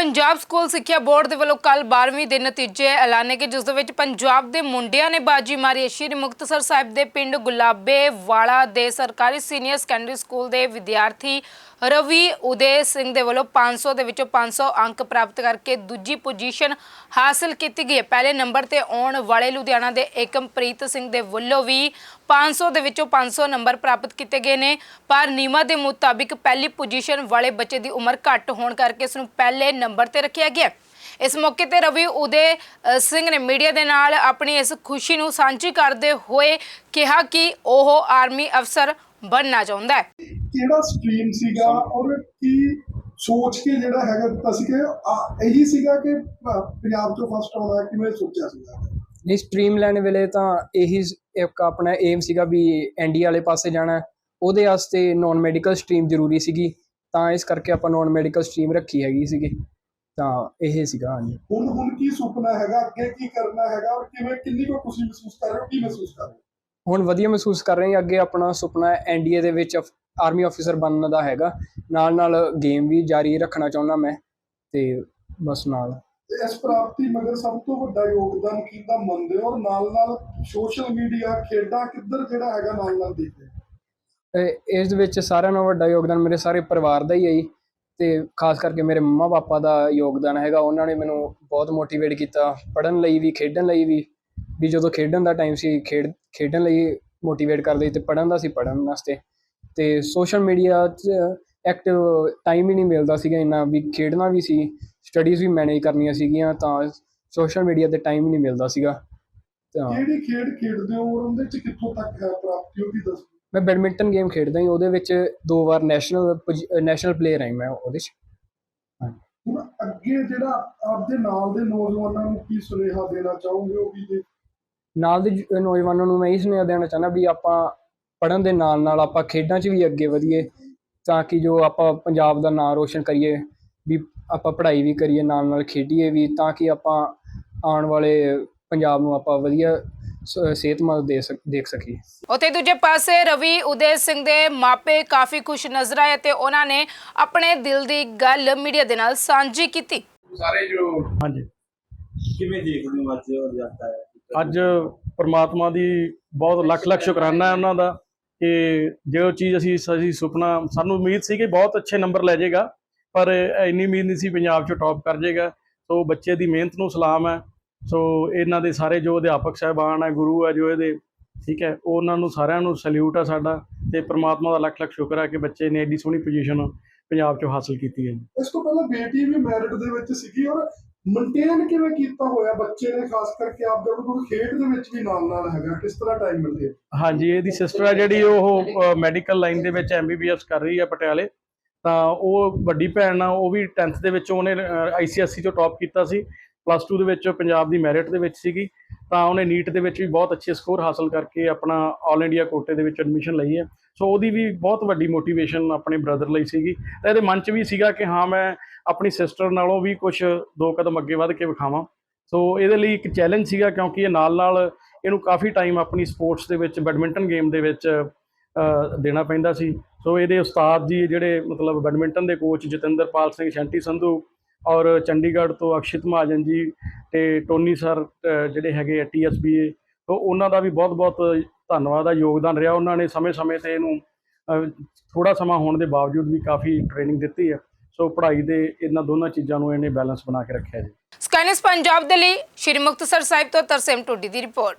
Punjab school ਸਿੱਖਿਆ board ਦੇ ਵੱਲੋਂ ਕੱਲ 12ਵੀਂ ਦੇ ਨਤੀਜੇ ਐਲਾਨੇ ਗਏ, ਜਿਸ ਦੇ ਵਿੱਚ ਪੰਜਾਬ ਦੇ ਮੁੰਡਿਆਂ ਨੇ ਬਾਜੀ ਮਾਰੀ। ਸ਼੍ਰੀ ਮੁਕਤਸਰ ਸਾਹਿਬ ਦੇ ਪਿੰਡ ਗੁਲਾਬੇ ਵਾਲਾ ਦੇ ਸਰਕਾਰੀ ਸੀਨੀਅਰ ਸੈਕੰਡਰੀ ਸਕੂਲ ਦੇ ਵਿਦਿਆਰਥੀ ਰਵੀ ਉਦੇ ਸਿੰਘ ਦੇ ਵੱਲੋਂ 500 ਦੇ ਵਿੱਚੋਂ 500 ਅੰਕ ਪ੍ਰਾਪਤ ਕਰਕੇ ਦੂਜੀ ਪੋਜੀਸ਼ਨ ਹਾਸਲ ਕੀਤੀ ਗਈ ਹੈ। ਪਹਿਲੇ ਨੰਬਰ ਤੇ ਆਉਣ ਵਾਲੇ ਲੁਧਿਆਣਾ ਦੇ ਏਕਮਪ੍ਰੀਤ ਸਿੰਘ ਦੇ ਵੱਲੋਂ ਵੀ 500 ਦੇ ਵਿੱਚੋਂ 500 ਨੰਬਰ ਪ੍ਰਾਪਤ ਕੀਤੇ ਗਏ ਨੇ। ਪਰ ਨਿਯਮਾਂ ਦੇ ਮੁਤਾਬਿਕ ਪਹਿਲੀ ਪੋਜੀਸ਼ਨ ਵਾਲੇ ਬੱਚੇ ਦੀ ਉਮਰ ਘੱਟ ਹੋਣ ਕਰਕੇ ਇਸ ਨੂੰ ਪਹਿਲੇ ਨੰਬਰ ਤੇ ਰੱਖਿਆ ਗਿਆ ਇਸ ਮੌਕੇ ਤੇ ਰਵੀ ਉਦੇ ਸਿੰਘ ਨੇ ਮੀਡੀਆ ਦੇ ਨਾਲ ਆਪਣੀ ਇਸ ਖੁਸ਼ੀ ਨੂੰ ਸਾਂਝੀ ਕਰਦੇ ਹੋਏ ਕਿਹਾ ਕਿ ਉਹ ਆਰਮੀ ਅਫਸਰ ਬਣਨਾ ਚਾਹੁੰਦਾ ਹੈ। ਕਿਹੜਾ ਸਟ੍ਰੀਮ ਸੀਗਾ ਔਰ ਕੀ ਸੋਚ ਕੇ ਜਿਹੜਾ ਹੈਗਾ ਦਿੱਤਾ ਸੀ ਕਿ ਇਹੀ ਸੀਗਾ ਕਿ ਪੰਜਾਬ ਤੋਂ ਫਸਟ ਆਉਣਾ ਕਿਵੇਂ ਸੋਚਿਆ ਸੀਗਾ? ਨਹੀਂ ਸਟ੍ਰੀਮ ਲੈਣ ਵੇਲੇ ਤਾਂ ਇਹੀ ਇੱਕ ਆਪਣਾ ਏਮ ਸੀਗਾ ਵੀ ਐਨਡੀ ਵਾਲੇ ਪਾਸੇ ਜਾਣਾ। ਉਹਦੇ ਵਾਸਤੇ ਨਾਨ ਮੈਡੀਕਲ ਸਟ੍ਰੀਮ ਜ਼ਰੂਰੀ ਸੀਗੀ। ਤਾਂ ਇਸ ਕਰਕੇ ਆਪਾਂ ਨਾਨ ਮੈਡੀਕਲ ਸਟ੍ਰੀਮ ਰੱਖੀ ਹੈਗੀ ਸੀਗੀ। ਤਾਂ ਇਹ ਸੀਗਾ ਹਾਂਜੀ। ਹੁਣ ਹੁਣ ਕੀ ਸੁਪਨਾ ਹੈਗਾ ਅੱਗੇ ਕੀ ਕਰਨਾ ਹੈਗਾ ਔਰ ਕਿਵੇਂ ਕਿੰਨੀ ਕੁ ਖੁਸ਼ੀ ਮਹਿਸੂਸ ਕਰ ਰਹੇ ਹੋ ਕੀ ਮਹਿਸੂਸ ਕਰ ਰਹੇ ਹੋ? ਹੁਣ ਵਧੀਆ ਮਹਿਸੂਸ ਕਰ ਰਹੇ ਹਾਂ ਅੱਗੇ ਆਪਣਾ ਸੁਪਨਾ ਐਨਡੀਏ ਦੇ ਵਿੱਚ ਆਰਮੀ ਅਫੀਸਰ ਬਣਨ ਦਾ ਹੈਗਾ। ਨਾਲ ਨਾਲ ਗੇਮ ਵੀ ਜਾਰੀ ਰੱਖਣਾ ਚਾਹੁੰਦਾ ਮੈਂ ਤੇ ਬਸ ਨਾਲ। ਤੇ ਇਸ ਪ੍ਰਾਪਤੀ ਮਗਰ ਸਭ ਤੋਂ ਵੱਡਾ ਯੋਗਦਾਨ ਕਿਹਦਾ ਮੰਨਦੇ ਹੋ? ਨਾਲ ਨਾਲ ਸੋਸ਼ਲ ਮੀਡੀਆ ਖੇਡਾਂ ਕਿੱਧਰ ਜਿਹੜਾ ਹੈਗਾ ਨਾਲ ਨਾਲ ਦੇਖਦੇ ਇਸ ਦੇ ਵਿੱਚ ਸਾਰਿਆਂ ਨਾਲੋਂ ਵੱਡਾ ਯੋਗਦਾਨ ਮੇਰੇ ਸਾਰੇ ਪਰਿਵਾਰ ਦਾ ਹੀ ਹੈ ਜੀ। ਤੇ ਖਾਸ ਕਰਕੇ ਮੇਰੇ ਮੰਮਾ ਪਾਪਾ ਦਾ ਯੋਗਦਾਨ ਹੈਗਾ। ਉਹਨਾਂ ਨੇ ਮੈਨੂੰ ਬਹੁਤ ਮੋਟੀਵੇਟ ਕੀਤਾ ਪੜ੍ਹਨ ਲਈ ਵੀ ਖੇਡਣ ਲਈ ਵੀ। ਵੀ ਜਦੋਂ ਖੇਡਣ ਦਾ ਟਾਈਮ ਸੀ ਖੇਡ ਖੇਡਣ ਲਈ ਮੋਟੀਵੇਟ ਕਰਦੇ ਤੇ ਪੜ੍ਹਨ ਦਾ ਸੀ ਪੜ੍ਹਨ ਵਾਸਤੇ। ਤੇ ਸੋਸ਼ਲ ਮੀਡੀਆ 'ਚ ਐਕਟਿਵ ਟਾਈਮ ਹੀ ਨਹੀਂ ਮਿਲਦਾ ਸੀਗਾ ਇੰਨਾ ਵੀ ਖੇਡਣਾ ਵੀ ਸੀ ਸਟੱਡੀਜ਼ ਵੀ ਮੈਨੇਜ ਕਰਨੀਆਂ ਸੀਗੀਆਂ ਤਾਂ ਸੋਸ਼ਲ ਮੀਡੀਆ ਤੇ ਟਾਈਮ ਹੀ ਨਹੀਂ ਮਿਲਦਾ ਸੀਗਾ ਤਾਂ ਕਿਹੜੀ ਖੇਡ ਖੇਡਦੇ ਹੋ ਔਰ ਉਹਦੇ ਚ ਕਿੱਥੋਂ ਤੱਕ ਪ੍ਰਾਪਤੀ ਵੀ ਦੱਸੋ? ਮੈਂ ਬੈਡਮਿੰਟਨ ਗੇਮ ਖੇਡਦਾ ਹਾਂ ਉਹਦੇ ਵਿੱਚ ਦੋ ਵਾਰ ਨੈਸ਼ਨਲ ਨੈਸ਼ਨਲ ਪਲੇਅਰ ਹਾਂ ਮੈਂ ਉਹਦੇ 'ਚ। ਹੁਣ ਅੱਗੇ ਜਿਹੜਾ ਆਪਦੇ ਨਾਲ ਦੇ ਨੌਜਵਾਨਾਂ ਨੂੰ ਕੀ ਸੁਨੇਹਾ ਦੇਣਾ ਚਾਹੋਗੇ ਉਹ ਵੀ ਨਾਲ ਦੇ ਨੌਜਵਾਨਾਂ ਨੂੰ ਮੈਂ ਇਹ ਸੁਨੇਹਾ ਦੇਣਾ ਚਾਹੁੰਦਾ ਵੀ ਆਪਾਂ ਪੜ੍ਹਨ ਦੇ ਨਾਲ ਨਾਲ ਆਪਾਂ ਖੇਡਾਂ 'ਚ ਵੀ ਅੱਗੇ ਵਧੀਏ ਤਾਂ ਕਿ ਜੋ ਆਪਾਂ ਪੰਜਾਬ ਦਾ ਨਾਂ ਰੋਸ਼ਨ ਕਰੀਏ ਵੀ ਆਪਾਂ ਪੜ੍ਹਾਈ ਵੀ ਕਰੀਏ ਨਾਲ ਨਾਲ ਖੇਡੀਏ ਵੀ ਤਾਂ ਕਿ ਆਪਾਂ ਆਉਣ ਵਾਲੇ ਪੰਜਾਬ ਨੂੰ ਆਪਾਂ ਵਧੀਆ ਸਿਹਤਮੰਦ ਦੇ ਸਕ ਦੇਖ ਸਕੀਏ। ਉਤੇ ਦੂਜੇ ਪਾਸੇ ਰਵੀ ਉਦੇ ਸਿੰਘ ਦੇ ਮਾਪੇ ਕਾਫੀ ਖੁਸ਼ ਨਜ਼ਰ ਆਏ ਤੇ ਉਹਨਾਂ ਨੇ ਆਪਣੇ ਦਿਲ ਦੀ ਗੱਲ ਮੀਡੀਆ ਦੇ ਨਾਲ ਸਾਂਝੀ ਕੀਤੀ। ਸਾਰੇ ਜੋ ਹਾਂਜੀ। ਕਿਵੇਂ ਦੇਖਦੇ ਹੋ ਅੱਜ ਜਾਂਦਾ ਹੈ ਅੱਜ ਪ੍ਰਮਾਤਮਾ ਦੀ ਬਹੁਤ ਲੱਖ ਲੱਖ ਸ਼ੁਕਰਾਨਾ ਹੈ ਉਹਨਾਂ ਦਾ। ਕਿ ਜੋ ਚੀਜ਼ ਅਸੀਂ ਅਸੀਂ ਸੁਪਨਾ, ਸਾਨੂੰ ਉਮੀਦ ਸੀ ਕਿ ਬਹੁਤ ਅੱਛੇ ਨੰਬਰ ਲੈ ਜਾਏਗਾ, ਪਰ ਇੰਨੀ ਉਮੀਦ ਨਹੀਂ ਸੀ ਪੰਜਾਬ 'ਚੋਂ ਟੌਪ ਕਰ ਜਾਏਗਾ। ਸੋ ਬੱਚੇ ਦੀ ਮਿਹਨਤ ਨੂੰ ਸਲਾਮ ਹੈ। ਸੋ ਇਹਨਾਂ ਦੇ ਸਾਰੇ ਜੋ ਅਧਿਆਪਕ ਸਹਿਬਾਨ ਹੈ, ਗੁਰੂ ਹੈ, ਜੋ ਇਹਦੇ, ਠੀਕ ਹੈ, ਉਹਨਾਂ ਨੂੰ ਸਾਰਿਆਂ ਨੂੰ ਸੈਲੂਟ ਹੈ ਸਾਡਾ ਤੇ ਪ੍ਰਮਾਤਮਾ ਦਾ ਲੱਖ ਲੱਖ ਸ਼ੁਕਰ ਹੈ ਕਿ ਬੱਚੇ ਨੇ ਐਡੀ ਸੋਹਣੀ ਪੋਜੀਸ਼ਨ ਪੰਜਾਬ 'ਚੋਂ ਹਾਸਲ ਕੀਤੀ ਹੈ ਇਸ ਤੋਂ ਪਹਿਲਾਂ ਬੇਟੀ ਵੀ ਮੈਰਿਟ ਦੇ ਵਿੱਚ ਸੀਗੀ ਔਰ ਮੇਨਟੇਨ ਕਿਵੇਂ ਕੀਤਾ ਹੋਇਆ? ਬੱਚੇ ਨੇ ਖਾਸ ਕਰਕੇ ਆਪ ਦਾ ਕੋਈ ਖੇਡ ਦੇ ਵਿੱਚ ਵੀ ਨਾਲ ਨਾਲ ਹੈਗਾ। ਕਿਸ ਤਰ੍ਹਾਂ ਟਾਈਮ ਮਿਲਦੇ ਹਾਂਜੀ, ਇਹਦੀ ਸਿਸਟਰ ਹੈ ਜਿਹੜੀ ਉਹ ਮੈਡੀਕਲ ਲਾਈਨ ਦੇ ਵਿੱਚ ਐਮਬੀਬੀਐਸ ਕਰ ਰਹੀ ਹੈ ਪਟਿਆਲੇ। ਤਾਂ ਉਹ ਵੱਡੀ ਭੈਣ ਆ, ਉਹ ਵੀ 10th ਦੇ ਵਿੱਚ ਉਹਨੇ ਆਈਸੀਐਸਸੀ ਚੋਂ ਟੌਪ ਕੀਤਾ ਸੀ। ਪਲੱਸ 2 ਦੇ ਵਿੱਚ ਪੰਜਾਬ ਦੀ ਮੈਰਿਟ ਦੇ ਵਿੱਚ ਸੀਗੀ, ਤਾਂ ਉਹਨੇ ਨੀਟ ਦੇ ਵਿੱਚ ਵੀ ਬਹੁਤ ਅੱਛੇ ਸਕੋਰ ਹਾਸਲ ਕਰਕੇ ਆਪਣਾ ਆਲ ਇੰਡੀਆ ਕੋਟੇ ਦੇ ਵਿੱਚ ਐਡਮਿਸ਼ਨ ਲਈ ਹੈ। ਸੋ ਉਹਦੀ ਵੀ ਬਹੁਤ ਵੱਡੀ ਮੋਟੀਵੇਸ਼ਨ ਆਪਣੇ ਬ੍ਰਦਰ ਲਈ ਸੀਗੀ। ਤਾਂ ਇਹਦੇ ਮਨ 'ਚ ਵੀ ਸੀਗਾ ਕਿ ਹਾਂ, ਮੈਂ ਆਪਣੀ ਸਿਸਟਰ ਨਾਲੋਂ ਵੀ ਕੁਝ ਦੋ ਕਦਮ ਅੱਗੇ ਵੱਧ ਕੇ ਵਿਖਾਵਾਂ। ਸੋ ਇਹਦੇ ਲਈ ਇੱਕ ਚੈਲੰਜ ਸੀਗਾ, ਕਿਉਂਕਿ ਇਹ ਨਾਲ ਨਾਲ ਇਹਨੂੰ ਕਾਫੀ ਟਾਈਮ ਆਪਣੀ ਸਪੋਰਟਸ ਦੇ ਵਿੱਚ ਬੈਡਮਿੰਟਨ ਗੇਮ ਦੇ ਵਿੱਚ ਦੇਣਾ ਪੈਂਦਾ ਸੀ। ਸੋ ਇਹਦੇ ਉਸਤਾਦ ਜੀ ਜਿਹੜੇ ਮਤਲਬ ਬੈਡਮਿੰਟਨ ਦੇ ਕੋਚ ਜਤਿੰਦਰਪਾਲ ਸਿੰਘ ਸ਼ੈਂਟੀ ਸੰਧੂ ਔਰ ਚੰਡੀਗੜ੍ਹ ਤੋਂ ਅਕਸ਼ਿਤ ਮਹਾਜਨ ਜੀ ਤੇ ਟੋਨੀ ਸਰ ਜਿਹੜੇ ਹੈਗੇ ਆ ਟੀਐਸਬੀਏ ਸੋ ਉਹਨਾਂ ਦਾ ਵੀ ਬਹੁਤ-ਬਹੁਤ ਧੰਨਵਾਦ ਆ, ਯੋਗਦਾਨ ਰਿਹਾ। ਉਹਨਾਂ ਨੇ ਸਮੇਂ-ਸਮੇਂ ਤੇ ਇਹਨੂੰ ਥੋੜਾ ਸਮਾਂ ਹੋਣ ਦੇ ਬਾਵਜੂਦ ਵੀ ਕਾਫੀ ਟ੍ਰੇਨਿੰਗ ਦਿੱਤੀ ਹੈ ਸੋ ਪੜ੍ਹਾਈ ਦੇ ਇਹਨਾਂ ਦੋਨਾਂ ਚੀਜ਼ਾਂ ਨੂੰ ਇਹਨੇ ਬੈਲੈਂਸ ਬਣਾ ਕੇ ਰੱਖਿਆ ਜੀ। ਸਕਾਈਨਸ ਪੰਜਾਬ ਦੇ ਲਈ ਸ਼੍ਰੀ ਮੁਕਤਸਰ ਸਾਹਿਬ ਤੋਂ ਤਰਸੇਮ ਟੋਡੀ ਦੀ ਰਿਪੋਰਟ।